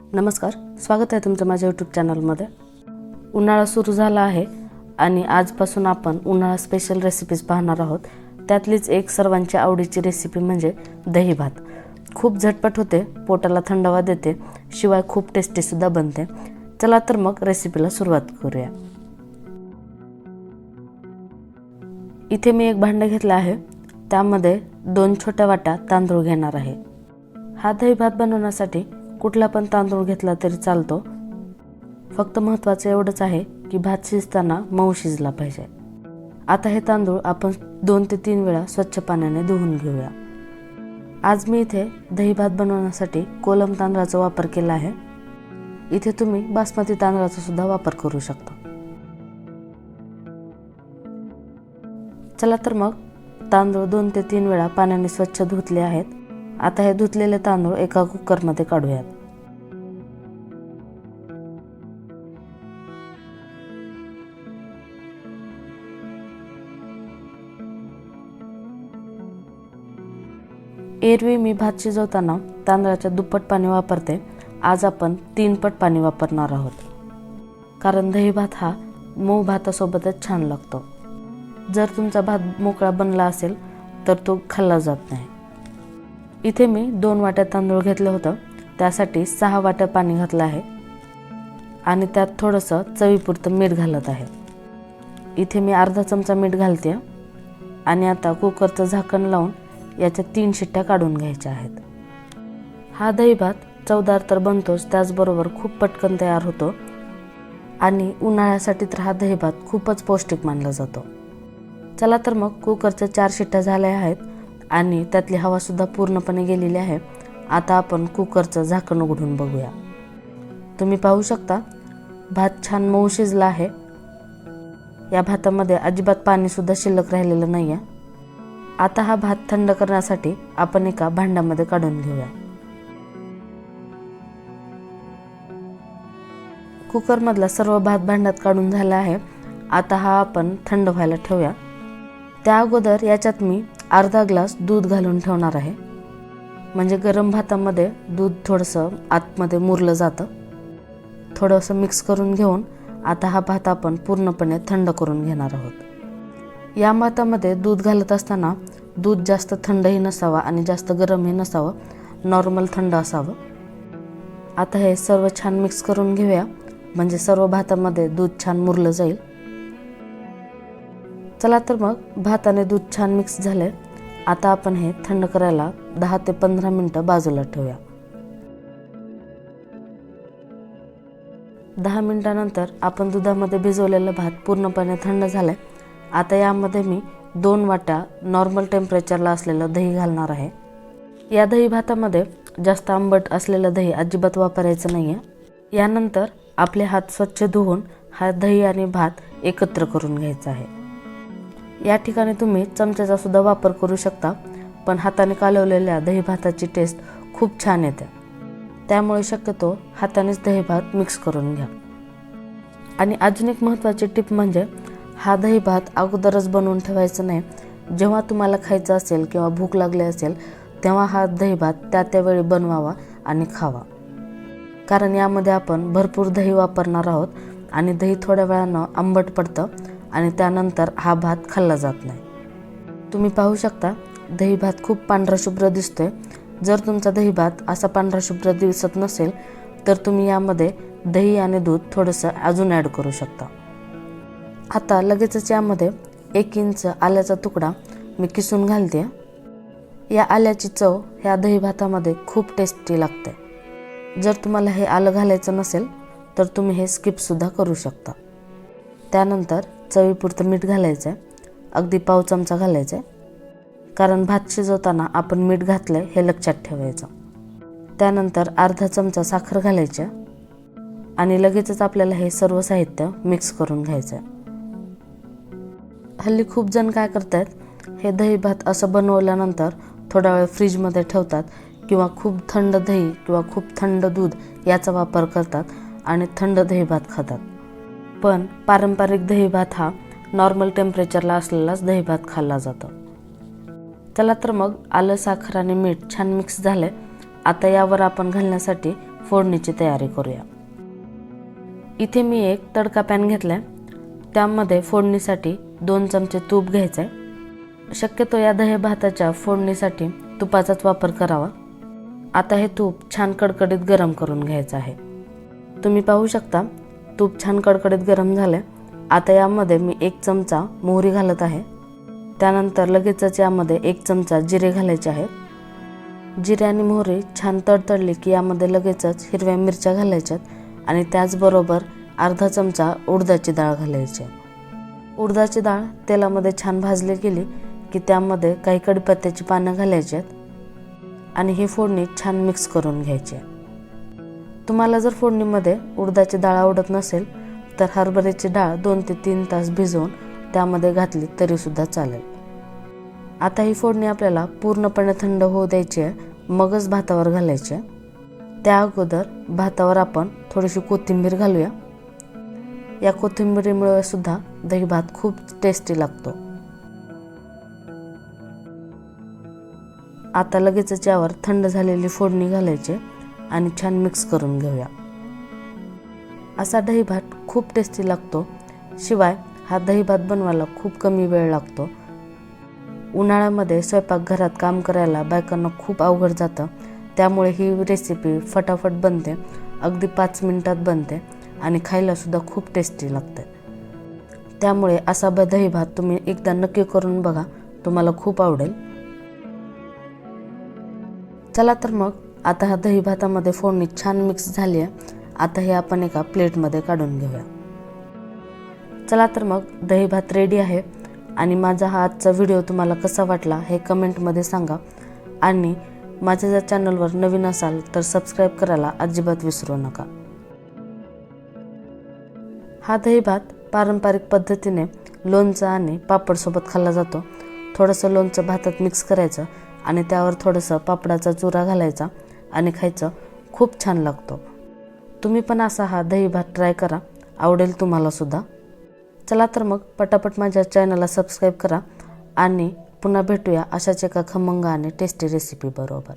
नमस्कार स्वागत आहे तुमचं माझ्या यूट्यूब चॅनलमध्ये उन्हाळा सुरू झाला आहे आणि आजपासून आपण उन्हाळा स्पेशल रेसिपीज पाहणार आहोत. त्यातलीच एक सर्वांच्या आवडीची रेसिपी म्हणजे दही भात. खूप झटपट होते पोटाला थंडावा देते शिवाय खूप टेस्टीसुद्धा बनते. चला तर मग रेसिपीला सुरुवात करूया. इथे मी एक भांडं घेतलं आहे. त्यामध्ये दोन छोट्या वाट्या तांदूळ घेणार आहे. हा दही भात बनवण्यासाठी कुठला पण तांदूळ घेतला तरी चालतो. फक्त महत्त्वाचं एवढंच आहे की भात शिजताना मऊ शिजला पाहिजे. आता हे तांदूळ आपण दोन ते तीन वेळा स्वच्छ पाण्याने धुवून घेऊया. आज मी इथे दही भात बनवण्यासाठी कोलम तांदळाचा वापर केला आहे. इथे तुम्ही बासमती तांदळाचा सुद्धा वापर करू शकता. चला तर मग तांदूळ दोन ते तीन वेळा पाण्याने स्वच्छ धुतले आहेत. आता हे धुतलेले तांदूळ एका कुकरमध्ये काढूयात. एरवी मी भात शिजवताना तांदळाच्या दुप्पट पाणी वापरते. आज आपण तीनपट पाणी वापरणार आहोत. कारण दही भात हा मऊ भातासोबतच छान लागतो. जर तुमचा भात मोकळा बनला असेल तर तो खाल्ला जात नाही. इथे मी दोन वाट्या तांदूळ घेतलं होतं. त्यासाठी सहा वाट्या पाणी घातलं आहे. आणि त्यात थोडंसं चवीपुरतं मीठ घालत आहे. इथे मी अर्धा चमचा मीठ घालते. आणि आता कुकरचं झाकण लावून याच्या तीन शिट्ट्या काढून घ्यायच्या आहेत. हा दही भात चवदार तर बनतोच त्याचबरोबर खूप पटकन तयार होतो. आणि उन्हाळ्यासाठी तर हा दही भात खूपच पौष्टिक मानला जातो. चला तर मग कुकरच्या चार शिट्ट्या झाल्या आहेत. आणि त्यातली हवासुद्धा पूर्णपणे गेलेली आहे. आता आपण कुकरचं झाकण उघडून बघूया. तुम्ही पाहू शकता भात छान मऊ शिजला आहे. या भातामध्ये अजिबात पाणीसुद्धा शिल्लक राहिलेलं नाही आहे आता हा भात थंड करण्यासाठी आपण एका भांड्यामध्ये काढून घेऊया. कुकरमधला सर्व भात भांड्यात काढून झाला आहे. आता हा आपण थंड व्हायला ठेवूया. त्या अगोदर याच्यात मी अर्धा ग्लास दूध घालून ठेवणार आहे. म्हणजे गरम भातामध्ये दूध थोडंसं आतमध्ये मुरलं जातं. थोडंसं मिक्स करून घेऊन आता हा भात आपण पूर्णपणे थंड करून घेणार आहोत. या भातामध्ये दूध घालत असताना दूध जास्त थंडही नसावा आणि जास्त गरमही नसावं. नॉर्मल थंड असावं. आता हे सर्व छान मिक्स करून घेऊया. म्हणजे सर्व भातामध्ये दूध छान मुरलं जाईल. चला तर मग भात आणि दूध छान मिक्स झाले आता आपण हे थंड करायला दहा ते पंधरा मिनटं बाजूला ठेवूया. दहा मिनटानंतर आपण दुधामध्ये भिजवलेला भात पूर्णपणे थंड झालाय. आता यामध्ये मी दोन वाट्या नॉर्मल टेम्परेचरला असलेलं दही घालणार आहे. या दही भातामध्ये जास्त आंबट असलेलं दही अजिबात वापरायचं नाही आहे यानंतर आपले हात स्वच्छ धुवून हा दही आणि भात एकत्र करून घ्यायचा आहे. या ठिकाणी तुम्ही चमच्याचा सुद्धा वापर करू शकता पण हाताने कालवलेल्या दही भाताची टेस्ट खूप छान येते. त्यामुळे शक्यतो हातानेच दही भात मिक्स करून घ्या. आणि अजून एक महत्त्वाची टिप म्हणजे हा दही भात अगोदरच बनवून ठेवायचं नाही. जेव्हा तुम्हाला खायचं असेल किंवा भूक लागली असेल तेव्हा हा दही भात त्या त्यावेळी बनवावा आणि खावा. कारण यामध्ये आपण भरपूर दही वापरणार आहोत आणि दही थोड्या वेळानं आंबट पडतं आणि त्यानंतर हा भात खाल्ला जात नाही. तुम्ही पाहू शकता दही भात खूप पांढरा शुभ्र दिसतोय. जर तुमचा दही भात असा पांढरा शुभ्र दिसत नसेल तर तुम्ही यामध्ये दही आणि दूध थोडंसं अजून ॲड करू शकता. आता लगेचच यामध्ये एक इंच आल्याचा तुकडा मी किसून घालते. या आल्याची चव ह्या दही भातामध्ये खूप टेस्टी लागते. जर तुम्हाला हे आलं घालायचं नसेल तर तुम्ही हे स्किपसुद्धा करू शकता. त्यानंतर चवीपुरतं मीठ घालायचं आहे अगदी पाव चमचा घालायचा आहे कारण भात शिजवताना आपण मीठ घातलं आहे हे लक्षात ठेवायचं. त्यानंतर अर्धा चमचा साखर घालायच्या आणि लगेचच आपल्याला हे सर्व साहित्य मिक्स करून घ्यायचं आहे हल्ली खूप जण काय करतात हे दही भात असं बनवल्यानंतर थोडा वेळ फ्रीजमध्ये ठेवतात किंवा खूप थंड दही किंवा खूप थंड दूध याचा वापर करतात आणि थंड दही भात खातात. पण पारंपरिक दहीभात हा नॉर्मल टेम्परेचरला असलेलाच दहीभात खाल्ला जातो. चला तर मग आलं साखर आणि मीठ छान मिक्स झाले आता यावर आपण घालण्यासाठी फोडणीची तयारी करूया. इथे मी एक तडका पॅन घेतला त्यामध्ये फोडणीसाठी दोन चमचे तूप घ्यायचं आहे शक्यतो या दही भाताच्या फोडणीसाठी तुपाचाच वापर करावा. आता हे तूप छान कडकडीत गरम करून घ्यायचं आहे. तुम्ही पाहू शकता तूप छान कडकडीत गरम झालं आता यामध्ये मी एक चमचा मोहरी घालत आहे. त्यानंतर लगेचच यामध्ये एक चमचा जिरे घालायचे आहेत जिरे आणि मोहरी छान तडतडली की यामध्ये लगेचच हिरव्या मिरच्या घालायच्यात आणि त्याचबरोबर अर्धा चमचा उडदाची डाळ घालायची उडदाची डाळ तेलामध्ये छान भाजली गेली की त्यामध्ये काही कडीपत्त्याची पानं घालायची आहेत आणि ही फोडणी छान मिक्स करून घ्यायची आहे. तुम्हाला जर फोडणीमध्ये उडदाची डाळ आवडत नसेल तर हरभऱ्याची डाळ दोन ते तीन तास भिजवून त्यामध्ये घातली तरीसुद्धा चालेल. आता ही फोडणी आपल्याला पूर्णपणे थंड होऊ द्यायची आहे मगच भातावर घालायची आहे. त्या अगोदर भातावर आपण थोडीशी कोथिंबीर घालूया. या कोथिंबीरीमुळे सुद्धा दही भात खूप टेस्टी लागतो. आता लगेचच यावर थंड झालेली फोडणी घालायची. आणि छान मिक्स करून घेऊया. असा दही भात खूप टेस्टी लागतो. शिवाय हा दही भात बनवायला खूप कमी वेळ लागतो. उन्हाळ्यामध्ये स्वयंपाकघरात काम करायला बायकांना खूप अवघड जातं. त्यामुळे ही रेसिपी फटाफट बनते. अगदी पाच मिनिटात बनते आणि खायलासुद्धा खूप टेस्टी लागते. त्यामुळे असा ब दही भात तुम्ही एकदा नक्की करून बघा. तुम्हाला खूप आवडेल. चला तर मग आता हा दही भातामध्ये फोडणी छान मिक्स झाली आहे. आता हे आपण एका प्लेटमध्ये काढून घेऊया. चला तर मग दही भात रेडी आहे. आणि माझा हा आजचा व्हिडिओ तुम्हाला कसा वाटला हे कमेंटमध्ये सांगा. आणि माझ्या जर चॅनलवर नवीन असाल तर सबस्क्राईब करायला अजिबात विसरू नका. हा दही भात पारंपरिक पद्धतीने लोणचं आणि पापडसोबत खाल्ला जातो. थोडंसं लोणचं भातात मिक्स करायचं आणि त्यावर थोडंसं पापडाचा चुरा घालायचा. आणि खायचं खूप छान लागतो. तुम्ही पण असा हा दही भात ट्राय करा. आवडेल तुम्हाला सुद्धा. चला तर मग पटापट माझ्या चॅनलला सबस्क्राईब करा आणि पुन्हा भेटूया अशाच एका खमंग आणि टेस्टी रेसिपी बरोबर.